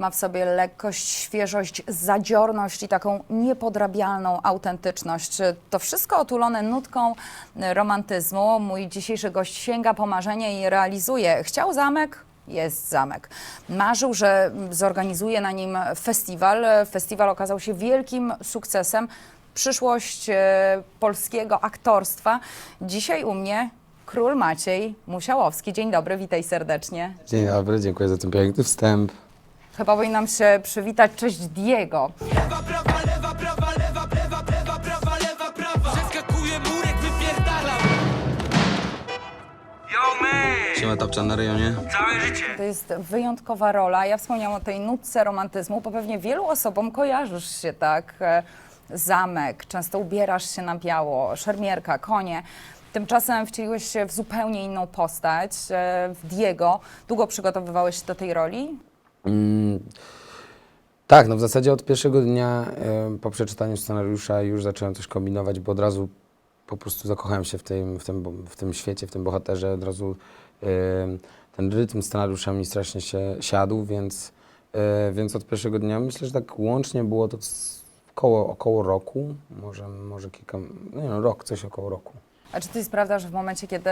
Ma w sobie lekkość, świeżość, zadziorność i taką niepodrabialną autentyczność. To wszystko otulone nutką romantyzmu. Mój dzisiejszy gość sięga po marzenie i realizuje. Chciał zamek? Jest zamek. Marzył, że zorganizuje na nim festiwal. Festiwal okazał się wielkim sukcesem. Przyszłość e, polskiego aktorstwa. Dzisiaj u mnie król Maciej Musiałowski. Dzień dobry, witaj serdecznie. Dzień dobry, dziękuję za ten piękny wstęp. Chyba powinnam się przywitać. Cześć Diego. Przeskakuje murek, wypierdalam Yo man! Siema Tapczan na rejonie. Całe życie To jest wyjątkowa rola. Ja wspomniałam o tej nutce romantyzmu, bo pewnie wielu osobom kojarzysz się tak. e, Zamek, często ubierasz się na biało, szermierka, konie. Tymczasem wcieliłeś się w zupełnie inną postać, e, w Diego. Długo przygotowywałeś się do tej roli? Mm, tak, no w zasadzie od pierwszego dnia po przeczytaniu scenariusza już zacząłem coś kombinować, bo od razu po prostu zakochałem się w tym, w tym, w tym świecie, w tym bohaterze. Od razu ten rytm scenariusza mi strasznie się siadł, więc, e, więc od pierwszego dnia myślę, że tak łącznie było to około, około roku, może, może kilka, no nie no, rok, coś około roku. A czy to jest prawda, że w momencie, kiedy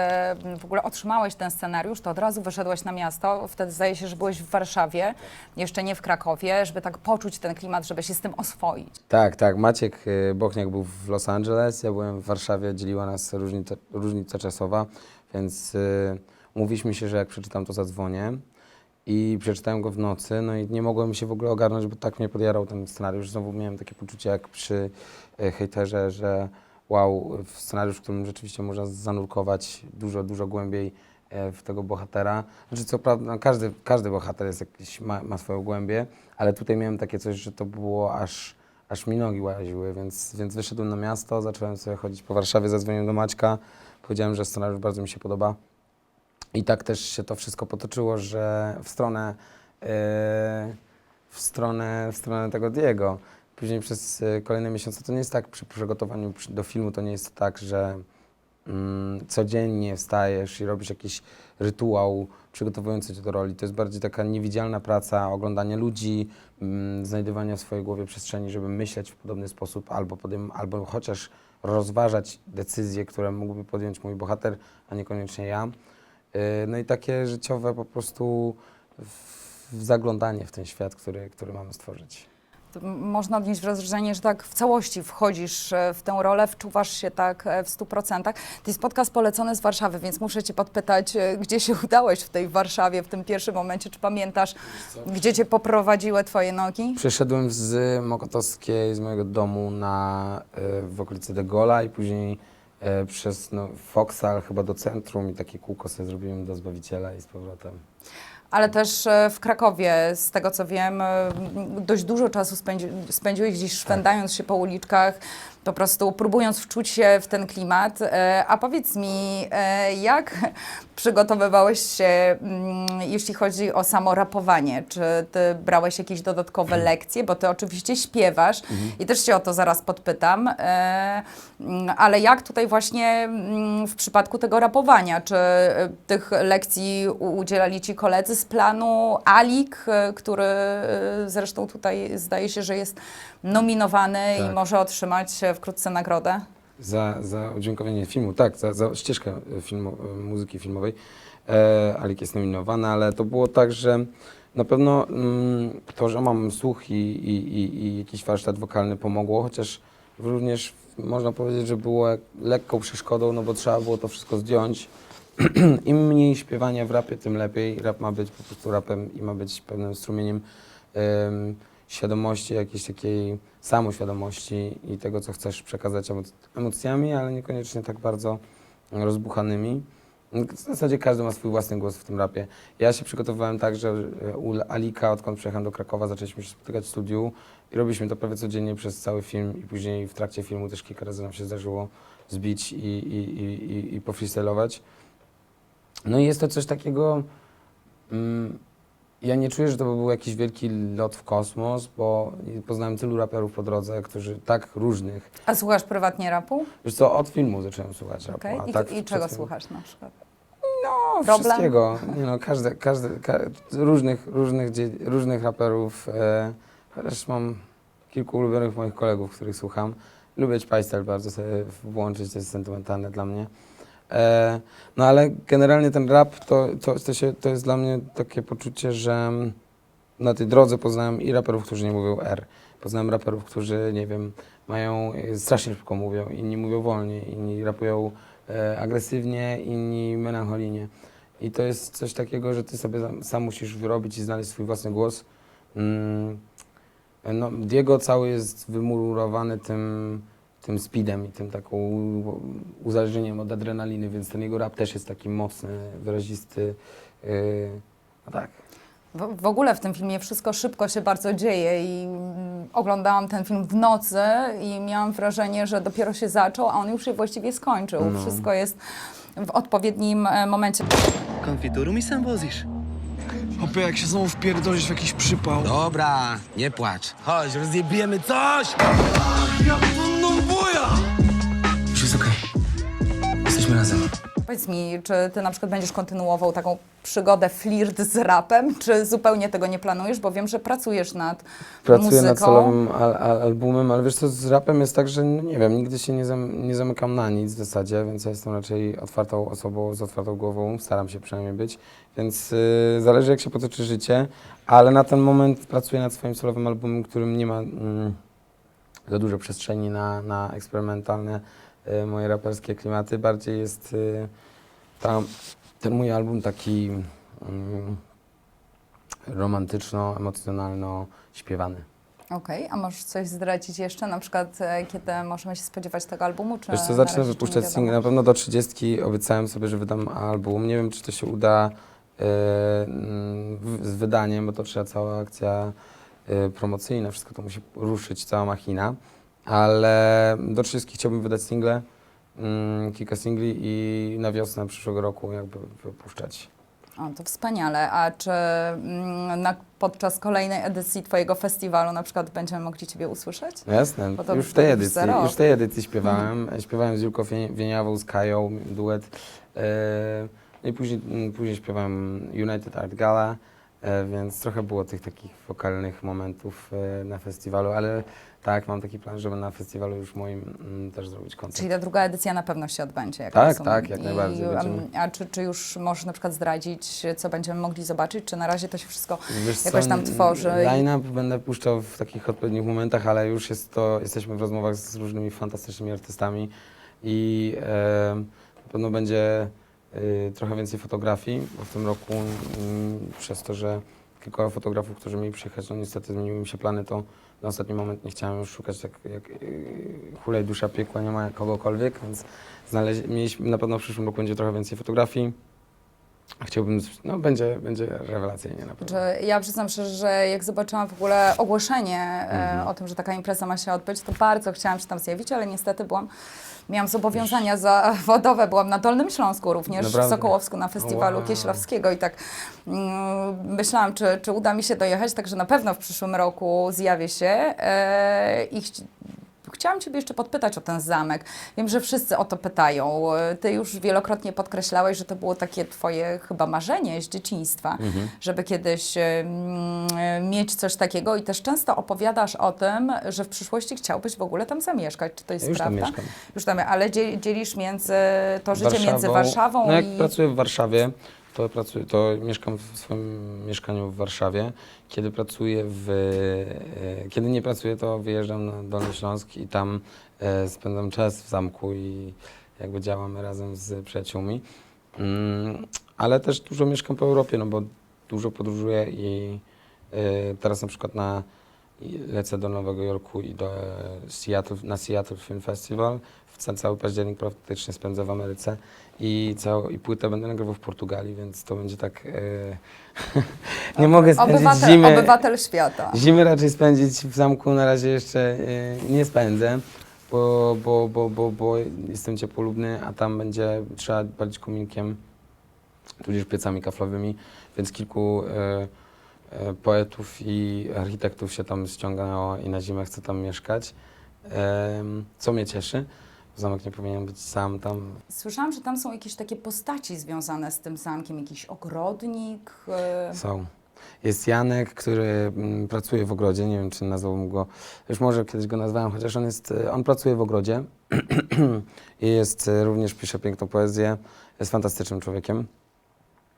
w ogóle otrzymałeś ten scenariusz, to od razu wyszedłeś na miasto? Wtedy zdaje się, że byłeś w Warszawie, jeszcze nie w Krakowie, żeby tak poczuć ten klimat, żeby się z tym oswoić. Tak, tak. Maciek y, Bochniak był w Los Angeles, ja byłem w Warszawie, dzieliła nas różnica, różnica czasowa, więc y, umówiliśmy się, że jak przeczytam, to zadzwonię. I przeczytałem go w nocy, no i nie mogłem się w ogóle ogarnąć, bo tak mnie podjarał ten scenariusz. Znowu miałem takie poczucie jak przy y, hejterze, że wow, w scenariusz, w którym rzeczywiście można zanurkować dużo, dużo głębiej e, w tego bohatera. Znaczy, co prawda, no, każdy, każdy bohater jest jakiś, ma, ma swoją głębię, ale tutaj miałem takie coś, że to było aż, aż mi nogi łaziły, więc, więc wyszedłem na miasto, zacząłem sobie chodzić po Warszawie, zadzwoniłem do Maćka, powiedziałem, że scenariusz bardzo mi się podoba. I tak też się to wszystko potoczyło, że w stronę, e, w stronę, w stronę tego Diego. Później przez e, kolejne miesiące to nie jest tak przy przygotowaniu przy- do filmu, to nie jest tak, że mm, codziennie wstajesz i robisz jakiś rytuał przygotowujący cię do roli. To jest bardziej taka niewidzialna praca, oglądanie ludzi, mm, znajdywania w swojej głowie przestrzeni, żeby myśleć w podobny sposób albo, podejm- albo chociaż rozważać decyzje, które mógłby podjąć mój bohater, a niekoniecznie ja. Yy, No i takie życiowe po prostu w- w zaglądanie w ten świat, który, który mamy stworzyć. Można odnieść wrażenie, że tak w całości wchodzisz e, w tę rolę, wczuwasz się tak e, w stu procentach. To jest podcast polecony z Warszawy, więc muszę cię podpytać, e, gdzie się udałeś w tej Warszawie w tym pierwszym momencie? Czy pamiętasz, gdzie cię poprowadziły twoje nogi? Przeszedłem z Mokotowskiej, z mojego domu na, w okolicy De Gola i później przez no, Foksal chyba do centrum i takie kółko sobie zrobiłem do Zbawiciela i z powrotem. Ale też e, w Krakowie, z tego co wiem, e, dość dużo czasu spędzi, spędziłeś gdzieś szwendając się po uliczkach, po prostu próbując wczuć się w ten klimat. E, A powiedz mi, e, jak przygotowywałeś się, mm, jeśli chodzi o samo rapowanie? Czy ty brałeś jakieś dodatkowe lekcje? Bo ty oczywiście śpiewasz i też cię o to zaraz podpytam. E, mm, Ale jak tutaj właśnie mm, w przypadku tego rapowania? Czy tych lekcji udzielali ci koledzy z planu Alik, który zresztą tutaj zdaje się, że jest nominowany i Tak. może otrzymać e, wkrótce nagrodę? Za, za udźwiękowienie filmu, tak, za, za ścieżkę y, filmu, y, muzyki filmowej. E, Alik jest nominowany, ale to było tak, że na pewno mm, to, że mam słuch i, i, i, i jakiś warsztat wokalny pomogło, chociaż również można powiedzieć, że było lekką przeszkodą, no bo trzeba było to wszystko zdjąć. Im mniej śpiewania w rapie, tym lepiej. Rap ma być po prostu rapem i ma być pewnym strumieniem em, świadomości, jakiejś takiej samoświadomości i tego, co chcesz przekazać emo- emocjami, ale niekoniecznie tak bardzo rozbuchanymi. W zasadzie każdy ma swój własny głos w tym rapie. Ja się przygotowywałem tak, że e, u Alika, odkąd przyjechałem do Krakowa, zaczęliśmy się spotykać w studiu i robiliśmy to prawie codziennie przez cały film i później w trakcie filmu też kilka razy nam się zdarzyło zbić i, i, i, i, i. No i jest to coś takiego. Mm, ja nie czuję, że to był jakiś wielki lot w kosmos, bo poznałem tylu raperów po drodze, którzy tak różnych. A słuchasz prywatnie rapu? Wiesz co, od filmu zacząłem słuchać rapu. Okej. a I, tak I czego słuchasz na przykład? No, Problem? wszystkiego. Nie no, każde, każde, ka różnych, różnych, różnych raperów. E, chociaż mam kilku ulubionych moich kolegów, których słucham. Lubię Pajstel bardzo sobie włączyć, to jest sentymentalne dla mnie. E, no ale generalnie ten rap to, to, to, się, to jest dla mnie takie poczucie, że na tej drodze poznałem i raperów, którzy nie mówią R. Poznałem raperów, którzy, nie wiem, mają, strasznie szybko mówią, inni mówią wolniej, inni rapują e, agresywnie, inni melancholijnie. I to jest coś takiego, że ty sobie sam musisz wyrobić i znaleźć swój własny głos. Mm, no, Diego cały jest wymurowany tym, tym speedem i tym taką uzależnieniem od adrenaliny, więc ten jego rap też jest taki mocny, wyrazisty. Yy, no tak. W, w ogóle w tym filmie wszystko szybko się bardzo dzieje i mm, oglądałam ten film w nocy i miałam wrażenie, że dopiero się zaczął, a on już się właściwie skończył. No. Wszystko jest w odpowiednim e, momencie. Konfituru mi sam wozisz. Hopie, jak się znowu wpierdolisz w jakiś przypał. Dobra, nie płacz. Chodź, rozjebiemy coś! Już jest okej. Jesteśmy razem. Powiedz mi, czy ty na przykład będziesz kontynuował taką przygodę flirt z rapem, czy zupełnie tego nie planujesz, bo wiem, że pracujesz nad Pracuję muzyką. nad solowym al, al, albumem, ale wiesz co, z rapem jest tak, że no nie wiem, nigdy się nie, zam, nie zamykam na nic w zasadzie, więc ja jestem raczej otwartą osobą, z otwartą głową, staram się przynajmniej być, więc y, zależy jak się potoczy życie, ale na ten moment pracuję nad swoim solowym albumem, którym nie ma mm, za dużo przestrzeni na, na eksperymentalne y, moje raperskie klimaty, bardziej jest y, tam, ten mój album taki mm, romantyczno-emocjonalno śpiewany. Okej, a możesz coś zdradzić jeszcze, na przykład e, kiedy możemy się spodziewać tego albumu, czy Wiesz co, zacznę wypuszczać single. Na pewno do 30 obiecałem sobie, że wydam album. Nie wiem, czy to się uda e, w- z wydaniem, bo to trzeba cała akcja e, promocyjna, wszystko to musi ruszyć, cała machina. Ale do 30 chciałbym wydać single, mm, kilka singli i na wiosnę przyszłego roku jakby wypuszczać. O, to wspaniale. A czy mm, na, podczas kolejnej edycji Twojego festiwalu na przykład będziemy mogli Ciebie usłyszeć? No jasne, to już w tej edycji, już w tej edycji śpiewałem. Śpiewałem z Julką Wieni- Wieniawą, z Kają, duet. No i później, mm, później śpiewałem United Art Gala, więc trochę było tych takich wokalnych momentów e, na festiwalu, ale tak, mam taki plan, żeby na festiwalu już moim mm, też zrobić koncert. Czyli ta druga edycja na pewno się odbędzie. Jak Tak, rozumiem. tak, jak najbardziej, em, będziemy- A czy, czy już możesz na przykład zdradzić, co będziemy mogli zobaczyć, czy na razie to się wszystko Wiesz jakoś co, tam tworzy i- Line-up będę puszczał w takich odpowiednich momentach, ale już jest to, jesteśmy w rozmowach z różnymi fantastycznymi artystami i e, na pewno będzie e, trochę więcej fotografii, bo w tym roku mm, przez to, że kilka fotografów, którzy mieli przyjechać, no niestety zmieniły mi się plany, to na ostatni moment nie chciałem już szukać tak jak yy, hulej dusza piekła, nie ma kogokolwiek, więc znaleźli, mieliśmy, na pewno w przyszłym roku będzie trochę więcej fotografii. Chciałbym, no będzie, będzie rewelacyjnie na pewno. Ja przyznam szczerze, że jak zobaczyłam w ogóle ogłoszenie Mhm. e, o tym, że taka impreza ma się odbyć, to bardzo chciałam się tam zjawić, ale niestety byłam, miałam zobowiązania zawodowe, byłam na Dolnym Śląsku również, Naprawdę? w Sokołowsku na festiwalu Wow. Kieślowskiego i tak mm, myślałam, czy, czy uda mi się dojechać, także na pewno w przyszłym roku zjawię się e, i Chciałam Ciebie jeszcze podpytać o ten zamek. Wiem, że wszyscy o to pytają. Ty już wielokrotnie podkreślałeś, że to było takie Twoje chyba marzenie z dzieciństwa, Mhm. żeby kiedyś mm, mieć coś takiego i też często opowiadasz o tym, że w przyszłości chciałbyś w ogóle tam zamieszkać. Czy to jest już tam prawda? mieszkam. Już tam, ale dzie- dzielisz między to życie między Warszawą No jak i... pracuję w Warszawie, to, pracuję, to mieszkam w swoim mieszkaniu w Warszawie. Kiedy pracuję w... E, kiedy nie pracuję, to wyjeżdżam na Dolny Śląsk i tam e, spędzam czas w zamku i jakby działamy razem z przyjaciółmi. Mm, ale też dużo mieszkam po Europie, no bo dużo podróżuję i e, teraz na przykład na lecę do Nowego Jorku i do Seattle, na Seattle Film Festival. Cały październik praktycznie spędzę w Ameryce i, całą, i płytę będę nagrywał w Portugalii, więc to będzie tak... E, nie mogę spędzić Obywatel, zimy... obywatel świata. Zimy raczej spędzić w zamku na razie jeszcze e, nie spędzę, bo, bo, bo, bo, bo jestem ciepłolubny, a tam będzie trzeba palić kominkiem, tudzież piecami kaflowymi, więc kilku e, poetów i architektów się tam ściągało i na zimę chce tam mieszkać, co mnie cieszy. Zamek nie powinien być sam tam. Słyszałam, że tam są jakieś takie postaci związane z tym zamkiem, jakiś ogrodnik. e, Są. Jest Janek, który mm, pracuje w ogrodzie, nie wiem czy nazwałbym go, już może kiedyś go nazwałem, chociaż on jest, e, on pracuje w ogrodzie i jest, e, również pisze piękną poezję, jest fantastycznym człowiekiem.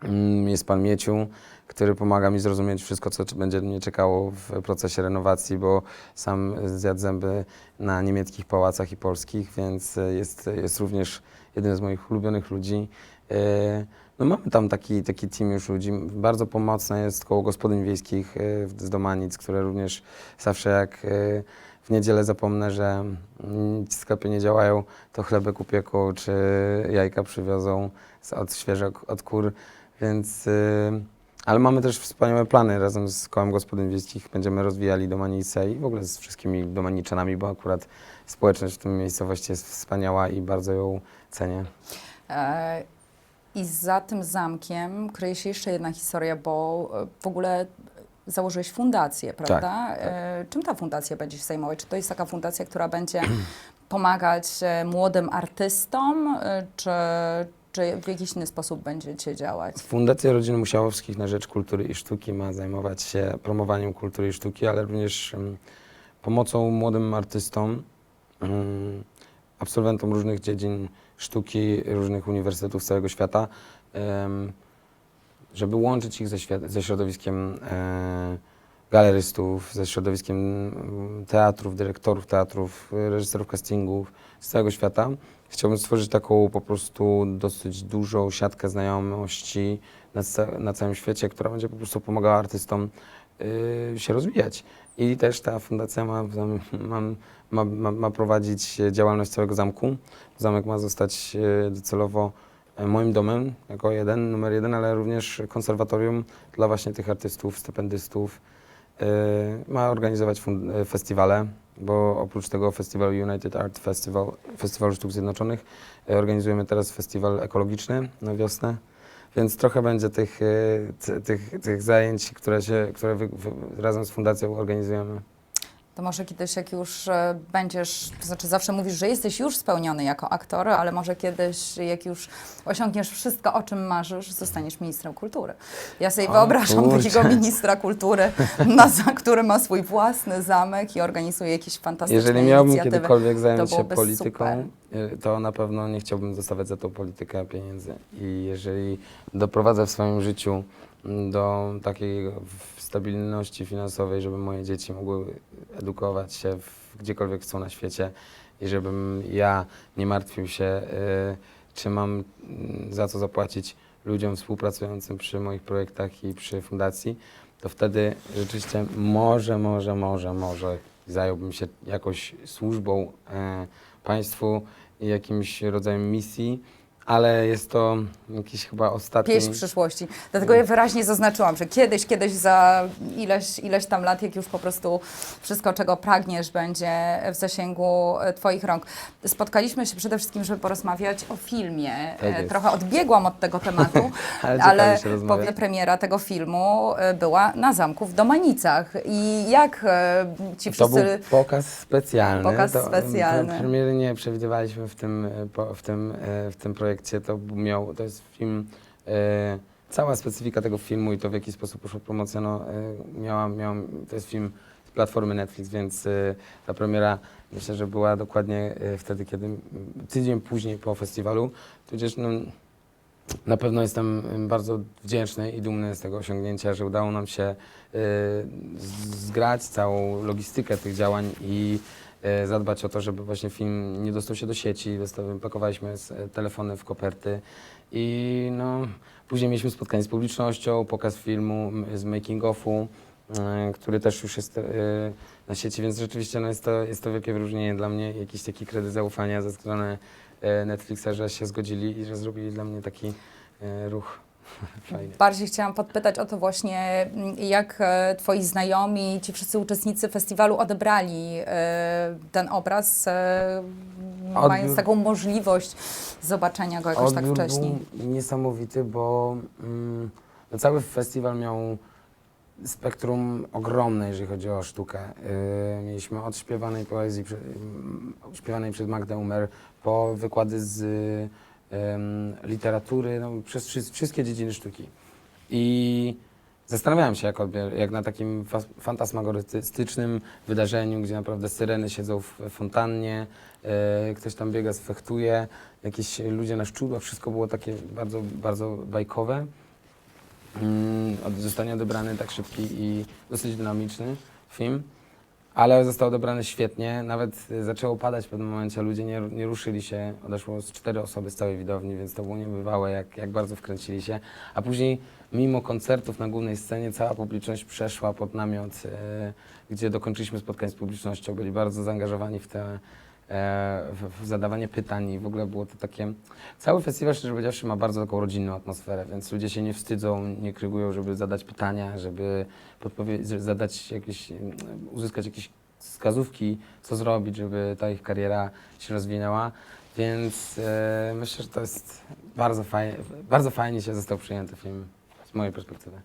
Mm, Jest pan Mieciu, który pomaga mi zrozumieć wszystko, co będzie mnie czekało w procesie renowacji, bo sam zjadł zęby na niemieckich pałacach i polskich, więc e, jest, jest również jednym z moich ulubionych ludzi. E, No mamy tam taki, taki team już ludzi. Bardzo pomocne jest koło gospodyń wiejskich e, z Domanic, które również zawsze jak w niedzielę zapomnę, że mm, sklepy nie działają, to chlebek upieką czy jajka przywiozą od świeżek, od kur, więc... e, Ale mamy też wspaniałe plany razem z kołem gospodyń wiejskich. Będziemy rozwijali Domanicę i w ogóle z wszystkimi domaniczanami, bo akurat społeczność w tym miejscowości jest wspaniała i bardzo ją cenię. E, I za tym zamkiem kryje się jeszcze jedna historia, bo e, w ogóle założyłeś fundację, prawda? tak. E, Czym ta fundacja będzie się zajmować? Czy to jest taka fundacja, która będzie pomagać e, młodym artystom, e, czy, czy w jakiś inny sposób będziecie działać? Fundacja Rodziny Musiałowskich na rzecz kultury i sztuki ma zajmować się promowaniem kultury i sztuki, ale również em, pomocą młodym artystom, em, absolwentom różnych dziedzin sztuki, różnych uniwersytetów z całego świata, żeby łączyć ich ze, ze środowiskiem e, galerystów, ze środowiskiem mm, teatrów, dyrektorów teatrów, reżyserów castingów z całego świata. Chciałbym stworzyć taką po prostu dosyć dużą siatkę znajomości na, na całym świecie, która będzie po prostu pomagała artystom y, się rozwijać. I też ta fundacja ma, ma, ma, ma, prowadzić działalność całego zamku. Zamek ma zostać y, docelowo e, moim domem jako jeden, numer jeden, ale również konserwatorium dla właśnie tych artystów, stypendystów. Y, Ma organizować e, festiwale, bo oprócz tego festiwalu United Art Festival, Festiwalu Sztuk Zjednoczonych, e, organizujemy teraz festiwal ekologiczny na wiosnę. Więc trochę będzie tych, tych, tych zajęć, które, się, które razem z fundacją organizujemy. To może kiedyś, jak już e, będziesz, to znaczy zawsze mówisz, że jesteś już spełniony jako aktor, ale może kiedyś, jak już osiągniesz wszystko, o czym marzysz, zostaniesz ministrem kultury. Ja sobie O, wyobrażam kurczę. takiego ministra kultury, na, za, który ma swój własny zamek i organizuje jakieś fantastyczne Jeżeli miałbym inicjatywy. kiedykolwiek zająć się byłoby polityką, y, to na pewno nie chciałbym dostawać za tą politykę pieniędzy. I jeżeli doprowadzę w swoim życiu do takiej stabilności finansowej, żeby moje dzieci mogły edukować się w, gdziekolwiek chcą na świecie i żebym ja nie martwił się, y, czy mam mm, za co zapłacić ludziom współpracującym przy moich projektach i przy fundacji, to wtedy rzeczywiście może, może, może, może zająłbym się jakąś służbą e, państwu i jakimś rodzajem misji, ale jest to jakiś chyba ostatni... Pieśń przyszłości. Dlatego ja wyraźnie zaznaczyłam, że kiedyś, kiedyś za ileś, ileś tam lat, jak już po prostu wszystko, czego pragniesz, będzie w zasięgu e, Twoich rąk. Spotkaliśmy się przede wszystkim, żeby porozmawiać o filmie. Tak E. Trochę odbiegłam od tego tematu, Ale ale powie premiera tego filmu e, była na zamku w Domanicach. I jak ci To był wszyscy... pokaz specjalny. Pokaz to, specjalny. Pre, premiery nie przewidywaliśmy w tym, w, tym, w tym projekcie. To miał, to jest film, e, cała specyfika tego filmu i to w jaki sposób poszła promocja, no, e, miała, miałam, to jest film z platformy Netflix, więc e, ta premiera myślę, że była dokładnie e, wtedy, kiedy tydzień później po festiwalu, tudzież no, na pewno jestem em, bardzo wdzięczny i dumny z tego osiągnięcia, że udało nam się z- zgrać całą logistykę tych działań i zadbać o to, żeby właśnie film nie dostał się do sieci. Pakowaliśmy s- telefony w koperty i no, później mieliśmy spotkanie z publicznością, pokaz filmu z making offu, e, który też już jest e, na sieci, więc rzeczywiście no, jest, to, jest to wielkie wyróżnienie dla mnie, jakiś taki kredyt zaufania ze strony e, Netflixa, że się zgodzili i że zrobili dla mnie taki e, ruch fajny. Bardziej chciałam podpytać o to właśnie, mm, jak e, twoi znajomi, ci wszyscy uczestnicy festiwalu odebrali e, ten obraz, e, mając Odbiór- taką możliwość zobaczenia go jakoś tak Odbiór wcześniej. był niesamowity, bo mm, no cały festiwal miał spektrum ogromne, jeżeli chodzi o sztukę. Yy, mieliśmy od śpiewanej poezji, ym, śpiewanej przez Magdę Umer, po wykłady z literatury, no, przez wszy- wszystkie dziedziny sztuki. I zastanawiałem się, jak, jak na takim fa- fantasmagorystycznym wydarzeniu, gdzie naprawdę syreny siedzą w fontannie, yy, ktoś tam biega, sfechtuje, jakieś ludzie na szczudłach, wszystko było takie bardzo, bardzo bajkowe. Mm, zostanie odebrany tak szybki i dosyć dynamiczny film, ale został odebrany świetnie. Nawet y, zaczęło padać w pewnym momencie, ludzie nie, nie ruszyli się. Odeszło z cztery osoby z całej widowni, więc to było niebywałe, jak, jak bardzo wkręcili się. A później, mimo koncertów na głównej scenie, cała publiczność przeszła pod namiot, y, gdzie dokończyliśmy spotkanie z publicznością. Byli bardzo zaangażowani w te w, w zadawanie pytań i w ogóle było to takie... Cały festiwal, szczerze powiedziawszy, ma bardzo taką rodzinną atmosferę, więc ludzie się nie wstydzą, nie krygują, żeby zadać pytania, żeby zadać jakieś, mm, uzyskać jakieś wskazówki, co zrobić, żeby ta ich kariera się rozwinęła. Więc e, myślę, że to jest bardzo fajnie, bardzo fajnie się został przyjęty film z mojej perspektywy.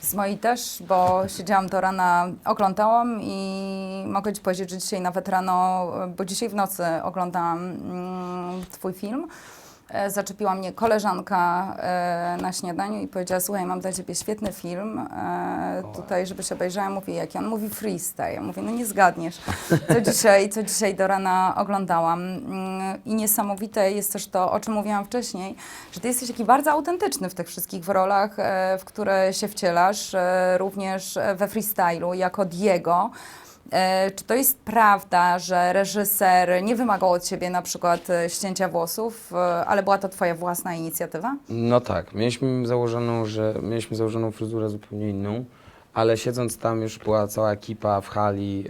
Z mojej też, bo siedziałam do rana, oglądałam i mogę Ci powiedzieć, że dzisiaj nawet rano, bo dzisiaj w nocy oglądałam mm, Twój film. E, Zaczepiła mnie koleżanka e, na śniadaniu i powiedziała, słuchaj, mam dla Ciebie świetny film, e, tutaj, żebyś obejrzała. Mówi, jaki? On mówi freestyle. Ja mówię, no nie zgadniesz, co dzisiaj, co dzisiaj do rana oglądałam. Mm, I niesamowite jest też to, o czym mówiłam wcześniej, że Ty jesteś taki bardzo autentyczny w tych wszystkich rolach, w które się wcielasz, również we freestylu, jako Diego. E, Czy to jest prawda, że reżyser nie wymagał od Ciebie na przykład e, ścięcia włosów, e, ale była to Twoja własna inicjatywa? No tak, mieliśmy założoną, że mieliśmy założoną fryzurę zupełnie inną, ale siedząc tam już była cała ekipa w hali,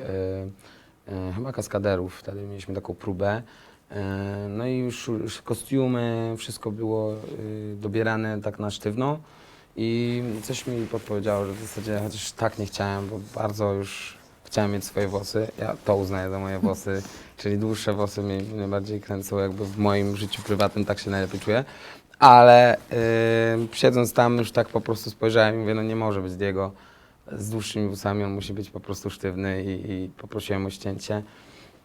e, e, chyba kaskaderów, wtedy mieliśmy taką próbę. No i już, już kostiumy, wszystko było dobierane tak na sztywno i coś mi podpowiedziało, że w zasadzie chociaż tak nie chciałem, bo bardzo już chciałem mieć swoje włosy. Ja to uznaję za moje włosy, czyli dłuższe włosy mnie najbardziej kręcą, jakby w moim życiu prywatnym tak się najlepiej czuję. Ale yy, siedząc tam już tak po prostu spojrzałem i mówię, no nie może być Diego z dłuższymi włosami, on musi być po prostu sztywny i, i poprosiłem o ścięcie.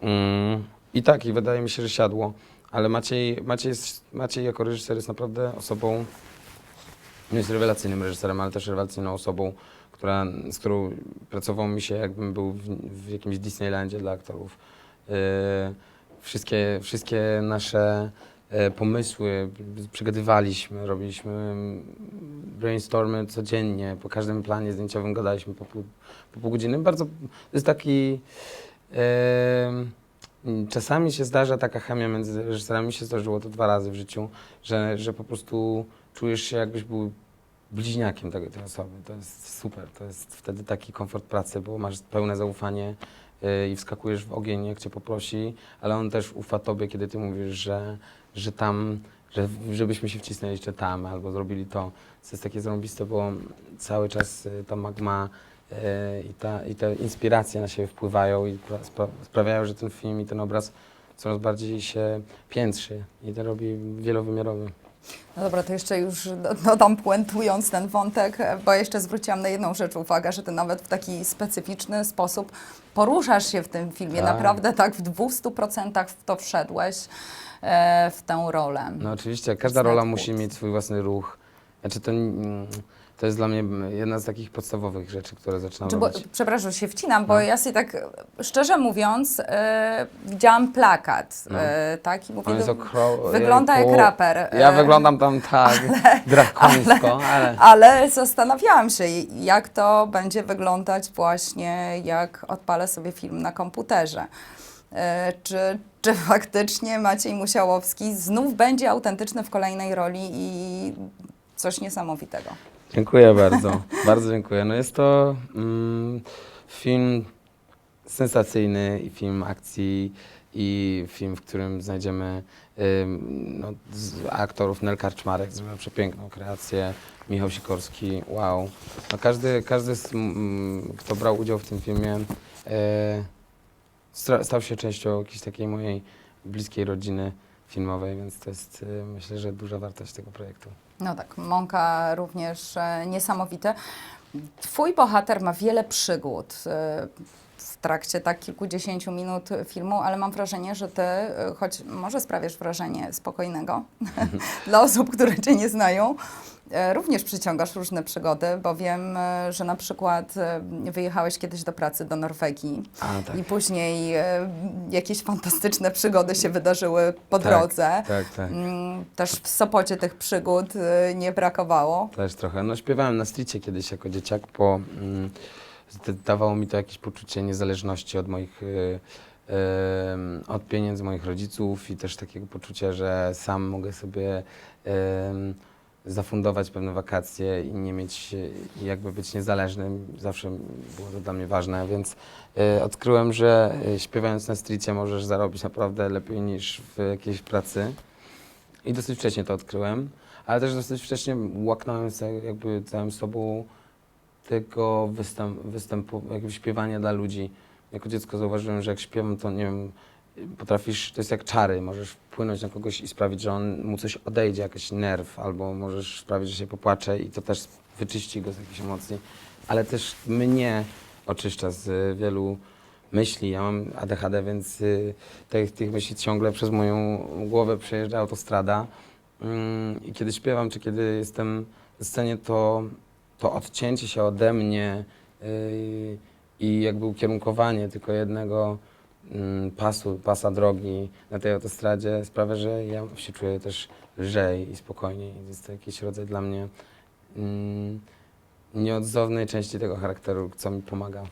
Mm, I tak, i wydaje mi się, że siadło. Ale Maciej, Maciej, jest, Maciej jako reżyser jest naprawdę osobą, nie jest rewelacyjnym reżyserem, ale też rewelacyjną osobą, która, z którą pracował mi się, jakbym był w, w jakimś Disneylandzie dla aktorów. Yy, wszystkie, wszystkie nasze e, pomysły przegadywaliśmy, robiliśmy mm, brainstormy codziennie, po każdym planie zdjęciowym gadaliśmy po pół, po pół godziny. Bardzo, to jest taki... em, Czasami się zdarza taka chemia między reżyserami, mi się zdarzyło to dwa razy w życiu, że, że po prostu czujesz się jakbyś był bliźniakiem tego, tej osoby. To jest super, to jest wtedy taki komfort pracy, bo masz pełne zaufanie yy, i wskakujesz w ogień, jak cię poprosi, ale on też ufa tobie, kiedy ty mówisz, że, że tam, że, żebyśmy się wcisnęli jeszcze tam albo zrobili to. To jest takie zarąbiste, bo cały czas y, ta magma y, i, ta, i te inspiracje na siebie wpływają i pra- spra sprawiają, że ten film i ten obraz coraz bardziej się piętrzy i to robi wielowymiarowy. No dobra, to jeszcze już do- dodam puentując ten wątek, e, bo jeszcze zwróciłam na jedną rzecz uwagę, że ty nawet w taki specyficzny sposób poruszasz się w tym filmie. Tak. Naprawdę tak w 200% w to wszedłeś, e, w tę rolę. No oczywiście, każda rola musi mieć swój własny ruch. Znaczy to, mm, to jest dla mnie jedna z takich podstawowych rzeczy, które zaczynam Czy bo, robić. przepraszam, że się wcinam, bo No. ja sobie tak, e, szczerze mówiąc, e, widziałam plakat, No. e, tak, i mówię, On jest do- okro... wygląda jak jejku. raper. Ja e, wyglądam tam tak, drakońsko, ale... Ale zastanawiałam się, jak to będzie wyglądać właśnie, jak odpalę sobie film na komputerze. E, Czy, czy faktycznie Maciej Musiałowski znów będzie autentyczny w kolejnej roli i coś niesamowitego? Dziękuję bardzo, bardzo dziękuję. No jest to mm, film sensacyjny i film akcji i film, w którym znajdziemy ym, no, aktorów Nel Karczmarek, zrobiła przepiękną kreację, Michał Sikorski, wow. No każdy, każdy z, mm, kto brał udział w tym filmie stra- stał się częścią jakiejś takiej mojej bliskiej rodziny filmowej, więc to jest e, myślę, że duża wartość tego projektu. No tak, Mąka również e, niesamowity. Twój bohater ma wiele przygód e, w trakcie tak kilkudziesięciu minut filmu, ale mam wrażenie, że ty, e, choć może sprawiasz wrażenie spokojnego dla osób, które cię nie znają, również przyciągasz różne przygody, bo wiem, e, że na przykład e, wyjechałeś kiedyś do pracy do Norwegii A, tak. i później e, jakieś fantastyczne przygody się wydarzyły po Tak, drodze. Tak, tak. Mm, Też w Sopocie tych przygód e, nie brakowało. Też trochę. No śpiewałem na stricie kiedyś jako dzieciak, bo mm, dawało mi to jakieś poczucie niezależności od moich, y, od pieniędzy moich rodziców i też takiego poczucia, że sam mogę sobie zafundować pewne wakacje i nie mieć, i jakby być niezależnym. Zawsze było to dla mnie ważne, więc y, odkryłem, że y, śpiewając na stricie możesz zarobić naprawdę lepiej niż w jakiejś pracy. I dosyć wcześnie to odkryłem, ale też dosyć wcześnie łaknąłem jakby całym sobą tego występ, występu, jakby śpiewania dla ludzi. Jako dziecko zauważyłem, że jak śpiewam, to nie wiem, potrafisz, to jest jak czary, możesz wpłynąć na kogoś i sprawić, że on mu coś odejdzie, jakiś nerw, albo możesz sprawić, że się popłacze i to też wyczyści go z jakichś emocji, ale też mnie oczyszcza z wielu myśli. Ja mam ADHD, więc y, tych, tych myśli ciągle przez moją głowę przejeżdża autostrada. Mm, I kiedy śpiewam, czy kiedy jestem na scenie, to, to odcięcie się ode mnie y, i jakby ukierunkowanie tylko jednego pasu, pasa drogi na tej autostradzie sprawia, że ja się czuję też lżej i spokojniej. Jest to jakiś rodzaj dla mnie mm, nieodzownej części tego charakteru, co mi pomaga.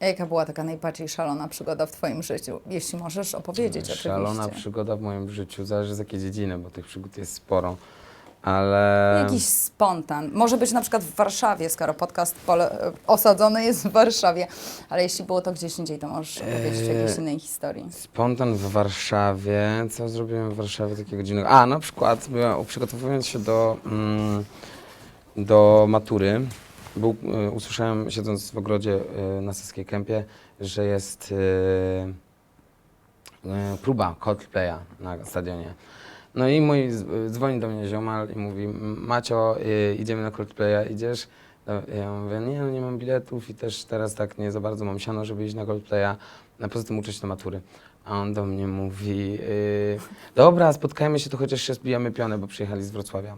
A Jaka była taka najbardziej szalona przygoda w Twoim życiu? Jeśli możesz opowiedzieć Szalona oczywiście. przygoda w moim życiu, zależy z jakiej dziedziny, bo tych przygód jest sporo. Ale Jakiś spontan. Może być na przykład w Warszawie, skoro podcast pole- osadzony jest w Warszawie. Ale jeśli było to gdzieś indziej, to możesz opowiedzieć o jakiejś Eee, innej historii. spontan w Warszawie. Co zrobiłem w Warszawie takiego dziwnego? A, na przykład byłem, przygotowując się do, mm, do matury, był, y, usłyszałem siedząc w ogrodzie y, na Saskiej Kępie, że jest y, y, próba Coldplaya na stadionie. No i mój dzwoni do mnie ziomal i mówi, Macio, y, idziemy na Coldplaya, idziesz? No, Ja mówię, nie, no nie mam biletów i też teraz tak nie za bardzo mam siano, żeby iść na Coldplaya, a poza tym uczę się do matury. A on do mnie mówi, y, dobra, spotkajmy się, to chociaż się zbijamy pionę, bo przyjechali z Wrocławia.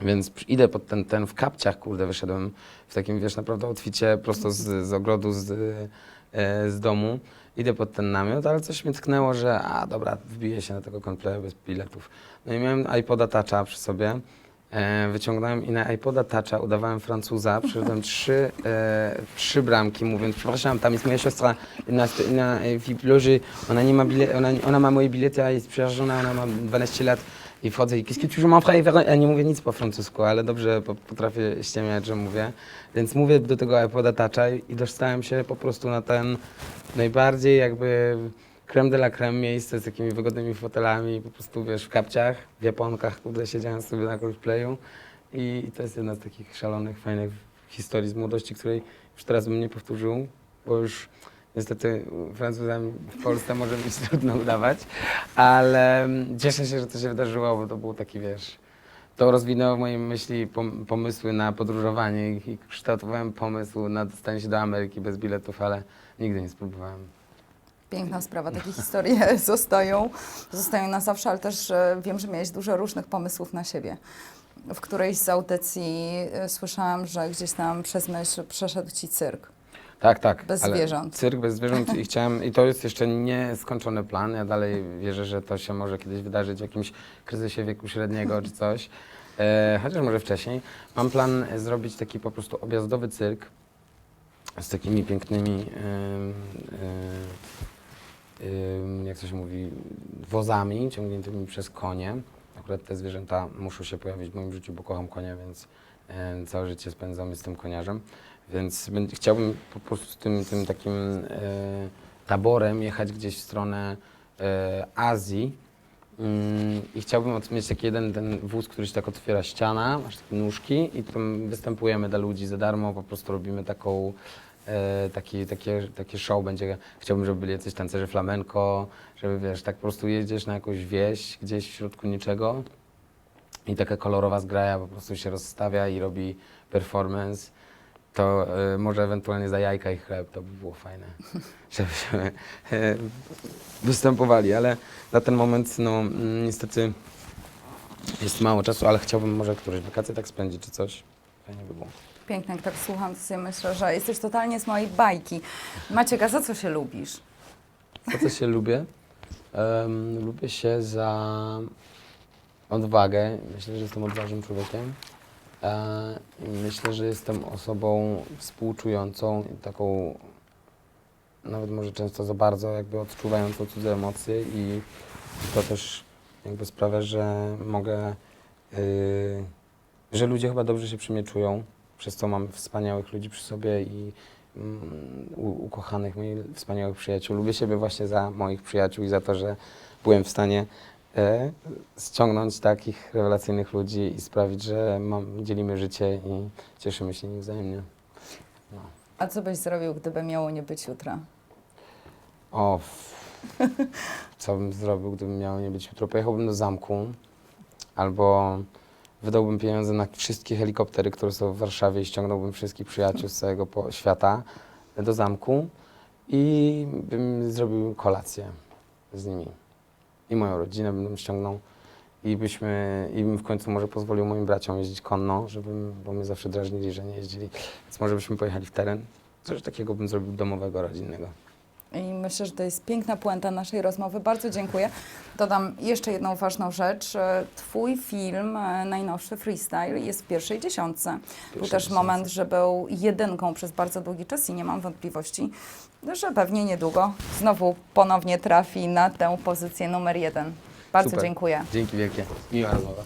Więc idę pod ten, ten w kapciach, kurde, wyszedłem w takim, wiesz, naprawdę outficie prosto z, z ogrodu, z, e, z domu. Idę pod ten namiot, ale coś mnie tknęło, że a dobra, wbiję się na tego Coldplaya bez biletów. No i miałem iPoda Toucha przy sobie. E, wyciągnąłem i na iPoda Toucha udawałem Francuza, przyszedłem trzy, e, trzy bramki, mówiąc, przepraszam, tam jest moja siostra na, na, w loży, ona nie ma bile, ona, ona ma moje bilety, a jest przerażona, ona ma 12 lat i wchodzę i veux mon frère faire? Ja nie mówię nic po francusku, ale dobrze po, potrafię ściemiać, że mówię, więc mówię do tego iPoda Toucha i, i dostałem się po prostu na ten najbardziej jakby creme de la creme miejsce z takimi wygodnymi fotelami, po prostu wiesz, w kapciach, w japonkach, kurde, siedziałem sobie na Coldplayu i, i to jest jedna z takich szalonych, fajnych historii z młodości, której już teraz bym nie powtórzył, bo już niestety Francuzami w Polsce może być trudno udawać, ale mm, cieszę się, że to się wydarzyło, bo to był taki, wiesz, to rozwinęło w mojej myśli pom- pomysły na podróżowanie i, i kształtowałem pomysł na dostanie się do Ameryki bez biletów, ale nigdy nie spróbowałem. Piękna sprawa, takie historie zostają, zostają na zawsze, ale też e, wiem, że miałeś dużo różnych pomysłów na siebie. W którejś z audycji e, słyszałam, że gdzieś tam przez myśl przeszedł Ci cyrk. Tak, tak. Bez ale zwierząt. Cyrk bez zwierząt i chciałem, i to jest jeszcze nieskończony plan. Ja dalej wierzę, że to się może kiedyś wydarzyć w jakimś kryzysie wieku średniego czy coś. E, chociaż może wcześniej. Mam plan zrobić taki po prostu objazdowy cyrk z takimi pięknymi, em, em, em, jak to się mówi, wozami ciągniętymi przez konie. Akurat te zwierzęta muszą się pojawić w moim życiu, bo kocham konie, więc całe życie spędzam z tym koniarzem. Więc chciałbym po prostu tym, tym takim e, taborem jechać gdzieś w stronę e, Azji. Mm, I chciałbym mieć taki jeden ten wóz, który się tak otwiera ściana, masz takie nóżki i tam występujemy dla ludzi za darmo, po prostu robimy taką, e, taki, takie, takie show będzie. Chciałbym, żeby byli jacyś tancerze flamenko, żeby wiesz, tak po prostu jedziesz na jakąś wieś gdzieś w środku niczego i taka kolorowa zgraja po prostu się rozstawia i robi performance. To e, może ewentualnie za jajka i chleb to by było fajne, żebyśmy e, występowali, ale na ten moment no mm, niestety jest mało czasu, ale chciałbym może któreś wakacje tak spędzić czy coś. Fajnie by było. Piękne, jak tak słucham, to sobie myślę, że jesteś totalnie z mojej bajki. Maciek, a za co się lubisz? Za co się lubię? Em, lubię się za odwagę. Myślę, że jestem odważnym człowiekiem. E, myślę, że jestem osobą współczującą taką nawet może często za bardzo jakby odczuwającą cudze emocje i to też jakby sprawia, że mogę, y, że ludzie chyba dobrze się przy mnie czują, przez co mam wspaniałych ludzi przy sobie i mm, u- ukochanych moich wspaniałych przyjaciół. Lubię siebie właśnie za moich przyjaciół i za to, że byłem w stanie ściągnąć takich rewelacyjnych ludzi i sprawić, że mam, dzielimy życie i cieszymy się nim wzajemnie. No. A co byś zrobił, gdyby miało nie być jutra? O, co bym zrobił, gdybym miał nie być jutro? Pojechałbym do zamku albo wydałbym pieniądze na wszystkie helikoptery, które są w Warszawie i ściągnąłbym wszystkich przyjaciół z całego świata do zamku i bym zrobił kolację z nimi. I moją rodzinę bym ściągnął i byśmy, i bym w końcu może pozwolił moim braciom jeździć konno, żebym, bo mnie zawsze drażnili, że nie jeździli. Więc może byśmy pojechali w teren. Coś takiego bym zrobił domowego, rodzinnego. I myślę, że to jest piękna puenta naszej rozmowy. Bardzo dziękuję. Dodam jeszcze jedną ważną rzecz. Twój film, e, najnowszy Freestyle, jest w pierwszej dziesiątce. Był Pierwszej też dziesiątce. moment, że był jedynką przez bardzo długi czas i nie mam wątpliwości, że pewnie niedługo znowu ponownie trafi na tę pozycję numer jeden. Bardzo Super. dziękuję. Dzięki wielkie. Miła rozmowa.